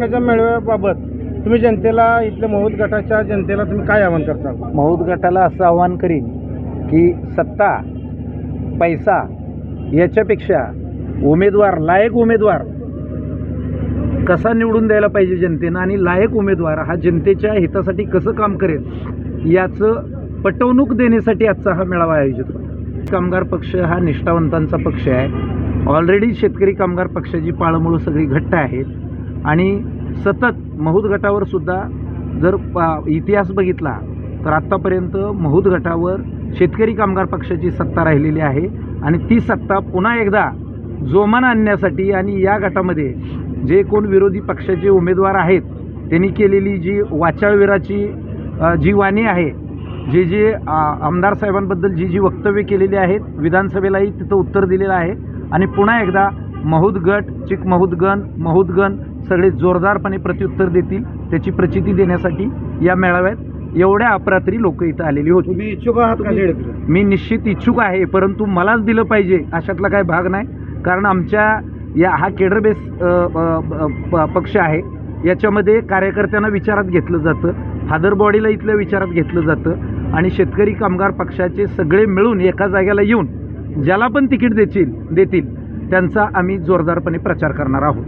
मेळाव्याबाबत तुम्ही जनतेला इथल्या महुद गटाच्या जनतेला तुम्ही काय आवाहन करता? मौद गटाला असं आव्हान करीन की सत्ता पैसा याच्यापेक्षा उमेदवार लायक उमेदवार कसा निवडून द्यायला पाहिजे जनतेनं आणि लायक उमेदवार हा जनतेच्या हितासाठी कसं काम करेल याचं पटवणूक देण्यासाठी आजचा हा मेळावा आयोजित होता. कामगार पक्ष हा निष्ठावंतांचा पक्ष आहे. ऑलरेडी शेतकरी कामगार पक्षाची पाळंमुळं सगळी घट्ट आहेत आणि सतत महूद गटावर सुद्धा जर पा- इतिहास बघितला तर आत्तापर्यंत महूद गटावर शेतकरी कामगार पक्षाची सत्ता राहिलेली आहे. आणि ती सत्ता पुन्हा एकदा जोमान आणण्यासाठी आणि या गटामध्ये जे कोण विरोधी पक्षाचे उमेदवार आहेत त्यांनी केलेली जी वाचाळवीराची जी वाणी आहे जे जे आमदार साहेबांबद्दल जी जी वक्तव्य केलेली आहेत विधानसभेलाही तिथं उत्तर दिलेलं आहे. आणि पुन्हा एकदा महूद गट चिक महूदगण महूदगण सगळे जोरदारपणे प्रत्युत्तर देतील त्याची प्रचिती देण्यासाठी या मेळाव्यात एवढ्या अपरात्री लोक इथं आलेली होती. तुम्ही इच्छुक आहात का मी निश्चित इच्छुक आहे परंतु मलाच दिलं पाहिजे अशातला काही भाग नाही. कारण आमच्या या हा केडर बेस अ, अ, प- पक्ष आहे. याच्यामध्ये कार्यकर्त्यांना विचारात घेतलं जातं फादर बॉडीला इथल्या विचारात घेतलं जातं आणि शेतकरी कामगार पक्षाचे सगळे मिळून एका जागेला येऊन ज्याला पण तिकीट देतील देतील त्यांचा आम्ही जोरदारपणे प्रचार करणार आहोत.